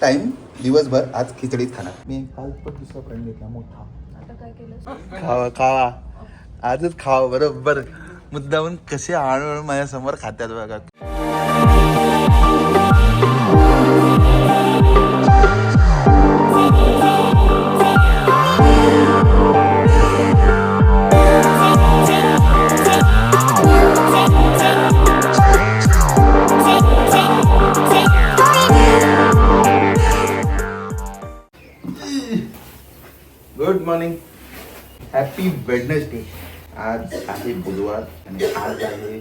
Time दिवसभर आज खिचडीत खाणार. मी काल पण दुसरा फ्रेंड घेतला मोठा. आता काय केलं? खावा खावा. आजच खावा बरोबर. मुद्दाहून कसे हळूहळू माझ्यासमोर खात्यात बघा. हॅपी वेडनेसडे आज आहे बुधवार आणि आज आहे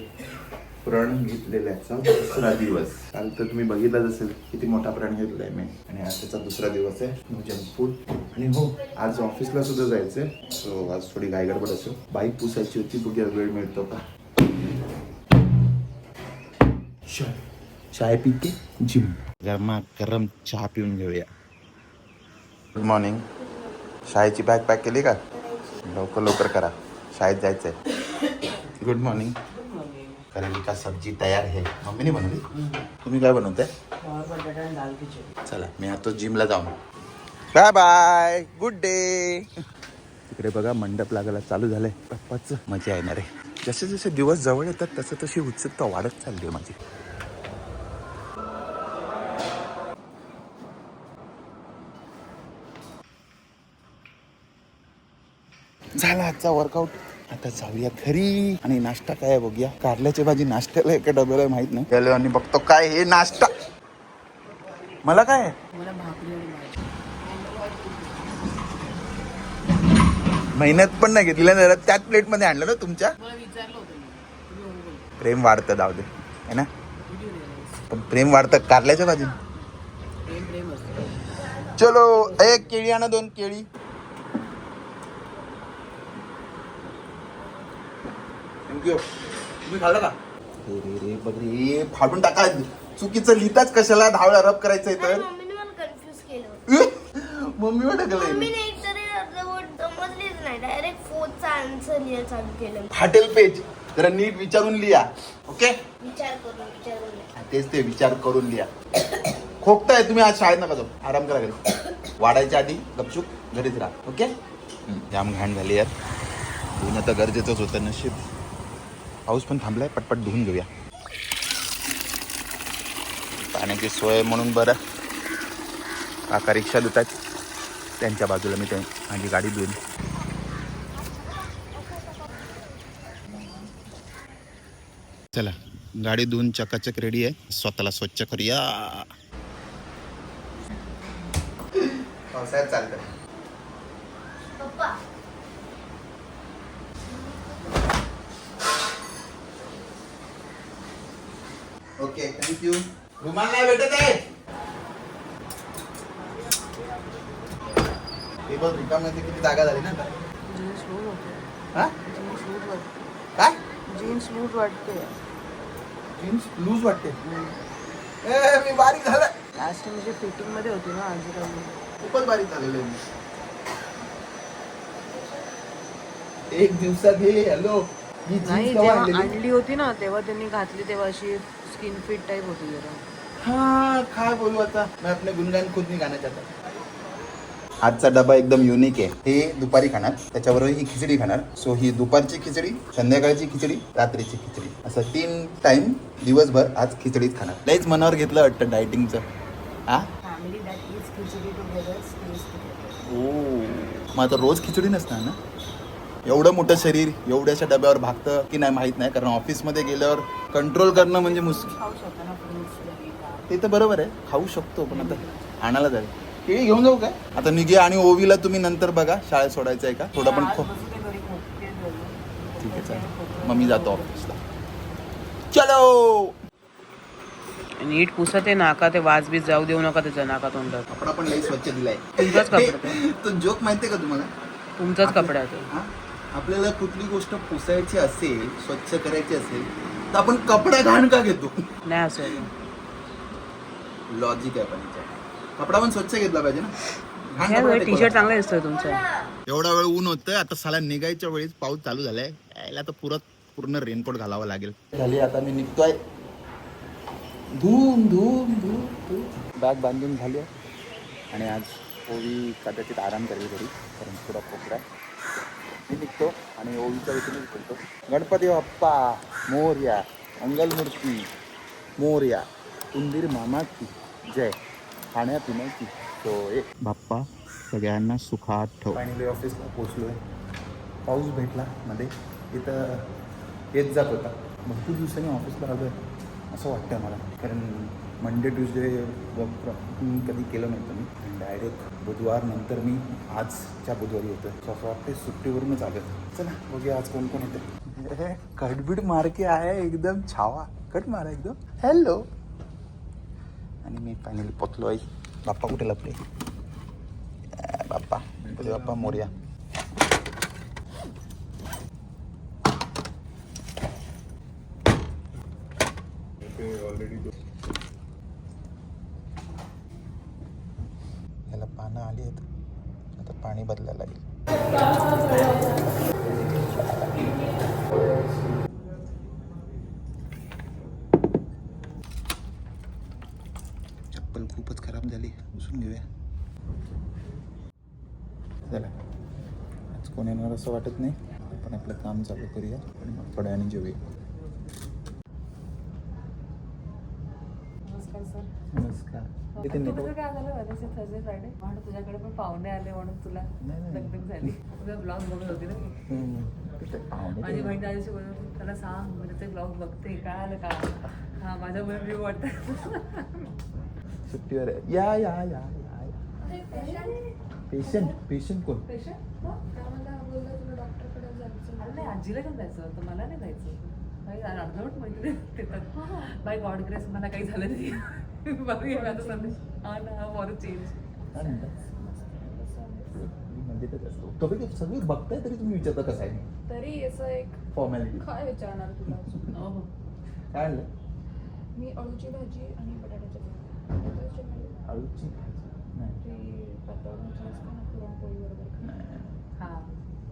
प्रण घेतलेल्याचा दुसरा दिवस. काल तर तुम्ही बघितलंच असेल किती मोठा प्रण घेतलाय मी. आणि आज त्याचा दुसरा दिवस आहे नो जंक फूड. आणि हो आज ऑफिसला सुद्धा जायचंय. सो आज थोडी गायगडबड असेल. बाईक पुसायची होती बघूया वेळ मिळतो का. चाय. चाय पिते जिम. गरमा गरम चहा पिऊन घेऊया. गुड मॉर्निंग शाळेची बॅग पॅक केली का? लवकर लवकर करा. शाळेत जायचं आहे गुड मॉर्निंग कारण का सब्जी तयार आहे. मम्मीने बनवली? तुम्ही काय बनवताय? चला मी आता जिमला जाऊन. बाय बाय गुड डे तिकडे बघा मंडप लागायला चालू झालंय. पप्पाच मजा येणार आहे. जसे जसे दिवस जवळ येतात तसं तशी उत्सुकता वाढत चालली आहे माझी. झाला आजचा वर्कआउट आता जाऊया घरी. आणि नाश्ता काय आहे बघूया. कारल्याची भाजी नाश्त्याला एका डब्याला आहे माहीत नाही. गेलो आणि बघतो काय हे नाश्ता. मला काय आहे? मला भाकरी आणि भाजी. मेहनत पण नाही घेतली. ना त्याच प्लेटमध्ये आणलं ना तुमच्या? प्रेम वाढतं जाऊ दे. है ना? पण प्रेम वाढतं कारल्याच्या भाजी चलो एक केळी आणा दोन केळी. थँक्यू तुम्ही खाल्लं का? रे रे बघ रे फाडून टाका. चुकीचं लिहिताच कशाला दहा वेळा रब करायचंय तर? मम्मीने मला कन्फ्युज केलं. मम्मी मम्मीने अर्धवट समजलीच नाही. डायरेक्ट फोनचा आन्सर लिहायला चालू केलं. फाटेल पेज. जरा नीट विचारून लिहा. ओके विचार करून. तेच ते विचार करून लिहा. खोकताय तुम्ही आज शाळेत नका जाऊ. आराम करा घरी. वाढायच्या आधी गपचूप घरीच राहा. ओके हम्म, जाम घाण झाली यार. धुणं तर गरजेचंच होतं नशीब. पाऊस पण थांबलाय पटपट धुवून घेऊया. पाण्याची सोय म्हणून बरं. काका रिक्षा धुतात त्यांच्या बाजूला मी ते माझी गाडी धुईन. चला गाडी धुवून चकाचक रेडी आहे. स्वतःला स्वच्छ करूया. पावसाळ्यात चालतं. ओके थँक्यू रुमाल नाही भेटत आहे. हे बघ रिकामध्ये किती जागा झाली ना आता. जीन्स लूज होते. हा? जीन्स लूज वाटते. काय? जीन्स लूज वाटते. जीन्स लूज वाटते. ए मी बारीक झालं लास्ट टाइम जे फिटिंगमध्ये होती ना आजूबाजू खूपच बारीक झालेलो आहे मी. एक दिवसात हे हॅलो ही नाही जीन्स केव्हा जेव्हा? आणली होती ना तेव्हा त्यांनी घातली तेव्हा अशी स्किन फिट टाईप होती जरा. हाँ काय बोलू आता? मैं अपने गुणगान खुद नहीं गाना चाहता आजचा डबा एकदम युनिक आहे. हे दुपारी खाणार त्याच्याबरोबर ही खिचडी खाणार. सो ही दुपारची खिचडी संध्याकाळची खिचडी रात्रीची खिचडी. असं तीन टाइम दिवसभर आज खिचडीत खाणार. लईच मनावर घेतलं वाटतं डायटिंगचं हा family that is khichdi together space ओ. मग आता रोज खिचडी नसणार ना? एवढं मोठं शरीर एवढ्याशा डब्यावर भागतं की नाही माहीत नाही. कारण ऑफिसमध्ये गेल्यावर कंट्रोल करणं म्हणजे मुश्किल. खाऊ शकता ना फ्रुट्स ते तर बरोबर आहे. खाऊ शकतो पण आता आणायला जाईल केळी घेऊन जाऊ काय? आता निघे आणि ओवीला तुम्ही नंतर बघा शाळेत सोडायचं आहे का? थोडं पण खो ठीक आहे चालेल. मग मी जातो ऑफिसला. चलो! नीट पुसा ते नाका ते वाज बीज जाऊ देऊ नका त्याच्या नाका तोंडात. कपडा पण लई स्वच्छ दिलाय. तुमचाच कपडा तो. जोक माहितीये का तुम्हाला? तुमचाच कपडा आहे तो? आपल्याला कुठली गोष्ट पुसायची असेल स्वच्छ करायची असेल तर आपण कपडा घाण का घेतो नाही असं. लॉजिक आहे पण याच्यात. कपडा पण स्वच्छ घेतला पाहिजे ना घाण कपडा टी टेकवला. शर्ट चांगला दिसतोय तुमचा एवढा वेळ ऊन होतं आता साला निघायच्या वेळेस पाऊस चालू झालाय यायला तर पुरत पूर्ण रेनकोट घालावा लागेल झाली आता मी निघतोय धूम धूम धूम धूम बॅग बांधून झाली आहे. आणि आज ओवी कदाचित आराम करेल घरी कारण थोडा खोकला आहे मी निघतो आणि ओवीच्या वतीनेच बोलतो. गणपती बाप्पा मोर्या मंगलमूर्ती मोर्या उंदीर मामा की जय खाण्यापिण्याची सोय. बाप्पा सगळ्यांना सुखात ठेव. फायनली ऑफिसला पोचलो आहे पाऊस भेटला मध्ये. इथं येत जात होता. भरपूर दिवसांनी ऑफिसला आलो आहे असं वाटतं मला. कारण मंडे ट्युजडे वर्क फ्रॉम कधी केलं नव्हतं मी. आणि डायरेक्ट बुधवार नंतर मी आजच्या बुधवारी येतो सो असं वाटतं सुट्टीवरूनच आलं चला बघूया आज कोण कोण येतं कडबीड मार्के आहे एकदम छावा. कट मारा एकदम. हॅलो आणि मी फायनली पोचलो आहे बाप्पा कुठे लपले? बाप्पा गणपती बाप्पा मोर्या. याला पानं आली आहेत आता पाणी बदलायला लागेल चप्पल खूपच खराब झाली. उसून घेऊया. चला. आज कोण येणार असं वाटत नाही. आपण आपलं काम चालू करूया आणि मग थोड्या वेळाने तुझं नेटवर्क काय झालं? वेनसडे थर्सडे फ्रायडे म्हणून तुझ्याकडे पण पाहुणे आले म्हणून तुला. दगदग झाली. तुझा ब्लॉग बघत होती ना मी. माझी बहीण त्यादिवशी बोलत होती, त्याला सांग मी ते ब्लॉग बघते. काय आलं का हा माझ्यामुळे मी वाटतं. सुट्टीवर आहे. या या या या या. पेशंट पेशंट कोण? नाही आजीला घेऊन जायचं होतं. मला नाही जायचं काही अर्धवट माहिती बाय गॉड ग्रेस मला काही झालं नाही. बघू या आता संदेश. हा ना फॉर चेंज काय म्हणतात मी मजेतच असतो तुम्ही सगळे बघताय तरी तुम्ही विचारता कसं आहे? तरी असं एक फॉर्मॅलिटी काय विचारणार तुला अजून? हो हो काय आणलं? मी अळूची भाजी आणि बटाट्याची भाजी. बटाट्याची भाजी. आळूची भाजी? नाही. ती पातळ भाजी असते ना पुरणपोळी बरोबर नाही. हा.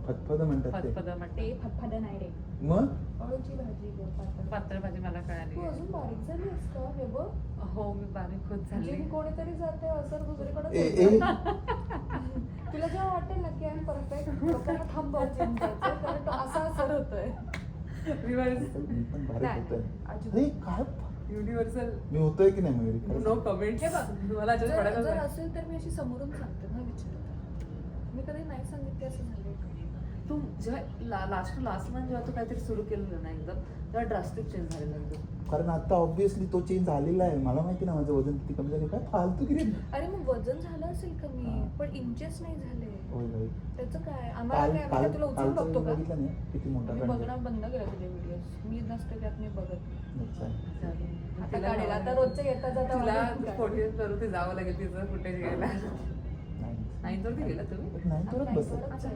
फतफद म्हणतात ते. फतफद म्हणते फटफटा नाही रे. मग? अळूची भाजी गं पातळ. पातळ भाजी मला कळाली. तू अजून बारीक झाली का? हे बघ. हो मी बारीक होत झाली जिम कोणीतरी जाते असं दुसरीकडे ए ए. तुला जेव्हा वाटेल ना की आय परफेक्ट लोकांना थांबव जिम जायचं कारण तो असा असर होतोय. मी पण नाही, होतोय अजिबात. काय? युनिव्हर्सल मी होतोय की नाही मयुरी खरं नो सांग. कमेंट हे बघ तुम्हाला याच्यात जर पडायला जर नाही. असेल तर मी अशी समोरून सांगते ना विचारत. मी कधी नाही सांगितले असं झाले तू जेव्हा लास्ट टू लास्ट मंथ जेव्हा तू काहीतरी सुरू केलेलं ना एकदम तेव्हा ड्रास्टिक चेंज झालेला एकदम कारण आता ऑब्विसली तो चेंज झालेला आहे. मला माहिती ना माझं वजन किती कमी झालं काय फालतू किती? अरे मग वजन झालं असेल कमी हा. पण इंचेस नाही झाले. होय होय. त्याचं काय? आम्हाला काय तुला उचलून कालचं बघतो का? बघितलं नाही. किती मोठा मी गणपती. बघणं बंद केलं तुझे व्हिडिओ मी नसते त्यात मी बघत. आता काढेल. आता रोजचे येता जाता तुला. फोटो करू ते जावं लागेल तिचं फुटेज घ्यायला नाही तर गेला तुम्ही? बसत. आहे.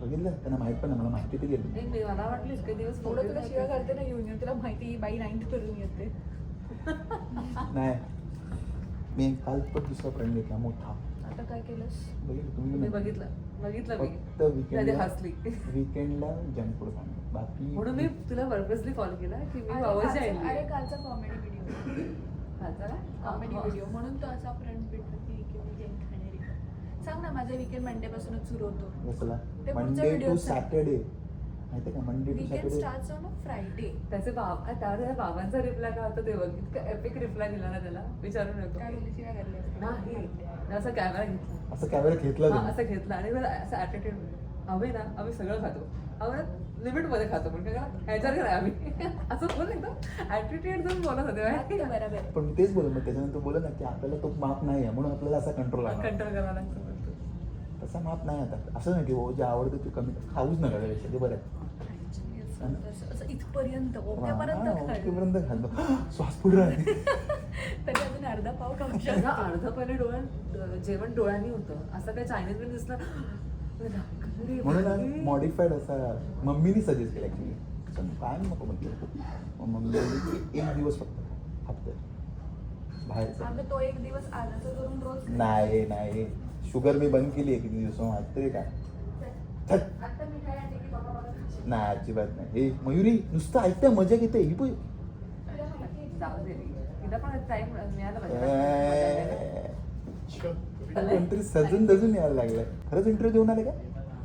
बघितलं? त्यांना माहीत पण नाही मला माहिती ते गेली नाही, मी- मला वाटलं इतके दिवस थोडं तुला शिवाय. काढते. ना युनियन तुला माहिती ही बाई नाईन्थ करून येते. नाही. मी काल पण दुसरा फ्रेंड घेतला मोठा. आता काय केलंस? बघितलं मी तुम्ही बघितलं? बघितलं. मी. फक्त विकेंडला हसली. विकेंडला जंक फूड खाणं बाकी म्हणून मी तुला पर्पजली कॉल केला की मी बाबाची अरे कालचा कॉमेडी व्हिडिओ? कॉमेडी. व्हिडिओ म्हणून तो असा फ्रेंड भेटतो की मी गेम खाणारी. सांग ना माझा विकेंड मंडे पासूनच सुरू होतो. कसला ते पुढच्या मंडे टू videos साठी. सॅटर्डे माहिती का? Monday to weekend Saturday start on Friday त्याचे बाबा बाबांचा रिप्लाय काय होता ते बघ इतकं एपिक रिप्लाय दिला ना त्याला. विचारू नको. काय बोलली? शिवाय घातली असते. नाही असा कॅमेरा घेतला. असं कॅमेरा घेतला हा? असं घेतला. आणि मग असं ॲटिट्यूड आम्ही ना आम्ही सगळं खातो. आम्ही लिमिटमध्ये खातो. पण काय ह्याच्यावर काय आम्ही? असं बोल एकदम. ॲटिट्यूड तुम्ही बोलत होते बरोबर. पण मी तेच बोललो मग त्याच्यानंतर बोललो ना की आपल्याला तो माप नाही आहे म्हणून आपल्याला असा कंट्रोल आहे कंट्रोल करावा लागतो. तसा माप नाही आता. असं नाही की हो जे आवडतं ते कमी खाऊच नका त्यापेक्षा ते बरं असं- इथपर्यंत. ओकेपर्यंत खाल्लं. श्वास पुढे तरी अजून अर्धा पाव खाऊ शकतो. अर्ध पहिले डोळ्यात जेवण डोळ्यांनी होतं असं काही चायनीज बिन दिसलं म्हणून. मॉडिफाईड असा मम्मीनी सजेस्ट केला ॲक्च्युली काय नको म्हटलं मग मम्मी एक दिवस फक्त हप्त्यात बाहेरचं. अगं तो एक दिवस आल्याचं करून रोज. नाही नाही. शुगर मी बंद केली आहे किती दिवस माहिती काय की. नाही अजिबात नाही. हे मयुरी नुसतं ऐकते मजा घेते ही पण कोणतरी सजून दजून यायला लागलाय खरंच इंटरव्ह्यू देऊन आले. का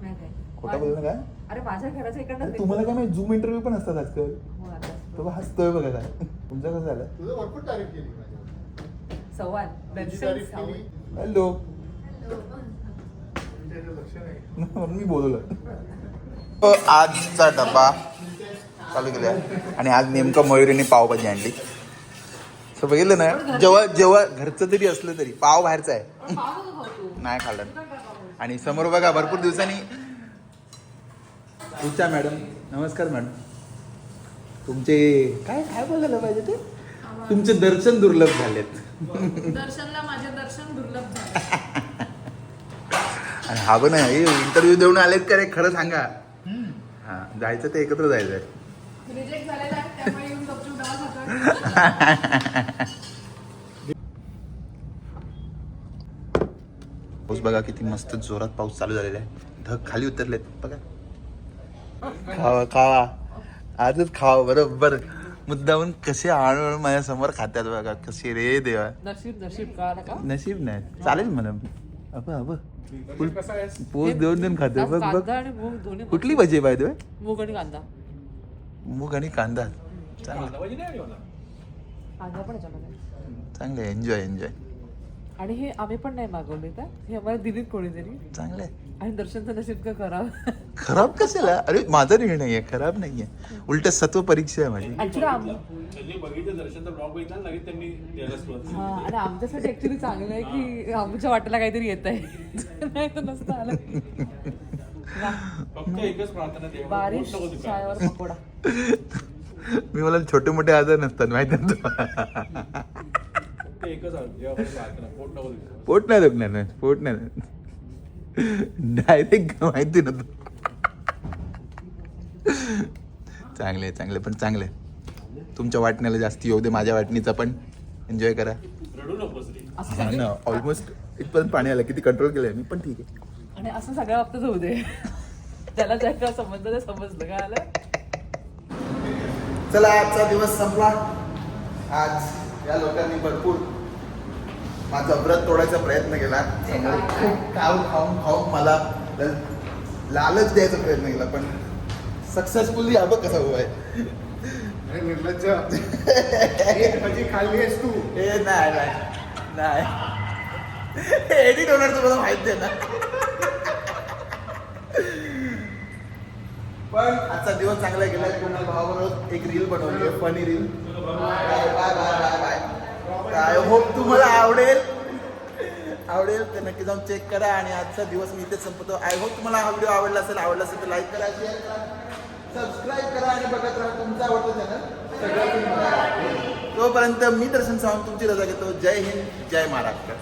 नाही काय. खोटं बोलू नका अरे माझ्या घराच्या इकडनं अरे तुम्हाला काय माहिती? झूम इंटरव्ह्यू पण असतात आजकाल. हो, आता. तो हसतोय बघा काय तुमचं कसं झालं. सवाल. केली. हॅलो. म्हणून मी बोलवलं आजचा डबा चालू केला आणि आज नेमकं मयुरीने पावभाजी आणली. असं बघितलं ना जेव्हा जेव्हा घरचं तरी असलं तरी पाव बाहेरचा आहे. नाही खाल्लं. आणि समोर बघा भरपूर दिवसांनी तुमच्या मॅडम नमस्कार मॅडम. तुमचे काय काय बोलायला पाहिजे ते? तुमचे दर्शन दुर्लभ झालेत. दर्शनला माझे दर्शन दुर्लभ झाले. आणि हा पण आहे. इंटरव्ह्यू देऊन आलेत का रे? खरं सांगा. हा जायचं ते एकत्र झालेला आहे पाऊस बघा किती मस्त जोरात पाऊस चालू झालेला आहे. ढग खाली उतरलेत. बघा. खावा खावा. आजच खावा बरोबर. मुद्दाहून कसे आणून माझ्यासमोर खात्यात बघा. कसे रे देवा. नशीब नशीब का नशीब नाही. चालेल मला अब अब. पोच देऊन देऊन खाते. बघ बघ. आणि मूग दोन्ही कुठली भाजी आहे बाय मूग आणि कांदा. मूग आणि कांदा. चांगलं. कांदा पण याच्यामध्ये चांगलं एन्जॉय एन्जॉय आणि हे आम्ही पण नाही मागवले का हे आम्हाला दिलीत कोणीतरी. चांगलं आहे. आणि दर्शनचं नशीब का करावं खराब कशाला? अरे माझा निर्णय आहे खराब नाहीये. उलट सत्व परीक्षा आहे माझी. ऍक्च्युली आम त्यांनी बघितलं दर्शनचा ब्लॉग बघितला आणि लगेच त्यांनी द्यायला सुरुवात हा आणि आमच्यासाठी ऍक्च्युली चांगलं आहे की आमच्या वाटेला काहीतरी येत आहे. नाही तर नसतं आलं. वा, फक्त एकच प्रार्थना देवा बारिश पोट नको दुखायला. छायावर पकोडा. मी मला छोटे मोठे आजार नसतात माहिती आहे तुला? फक्त एकच आहे, देवाकडे प्रार्थना पोट नको दुखायला. पोट नाही दुखणार नाही पोट नाही डायरेक्ट माहिती नव्हतं. चांगले चांगले पण चांगले. तुमच्या वाटण्याला जास्त येऊ दे माझ्या वाटणीचा पण. एन्जॉय करा. रडू नकोस रे. हा ना ऑलमोस्ट इथपर्यंत पाणी आलं किती कंट्रोल केलंय मी पण ठीक आहे. आणि असं सगळ्या बाबतीत होऊ दे. त्याला काय समजलं ते समजलं. काय आलं? चला आजचा दिवस संपला. आज या लोकांनी भरपूर माझा व्रत तोडायचा प्रयत्न केला. समोर खूप खाऊन खाऊन खाऊन मला लालच द्यायचा प्रयत्न केला पण सक्सेसफुली बघ कसा उभा आहे. अरे निर्लज्ज. एक भजी खाल्ली आहेस तू. हे नाही नाही नाही. एडिट होणार तुम्हाला माहिती आहे ना. पण आजचा दिवस चांगला गेला. कुणाल भावाबरोबर एक रील बनवली आहे funny reel bye bye bye bye. I hope तुम्हाला आवडेल. आवडेल तर नक्की जाऊन चेक करा आणि आजचा दिवस मी इथेच संपतो आय होप तुम्हाला हा व्हिडिओ आवडला असेल आवडला असेल तर लाईक करा शेअर करा सबस्क्राईब करा आणि बघत राहा तुमचं आवडतं चॅनल सगळं तोपर्यंत मी दर्शन सावंत तुमची रजा घेतो. जय हिंद जय महाराष्ट्र.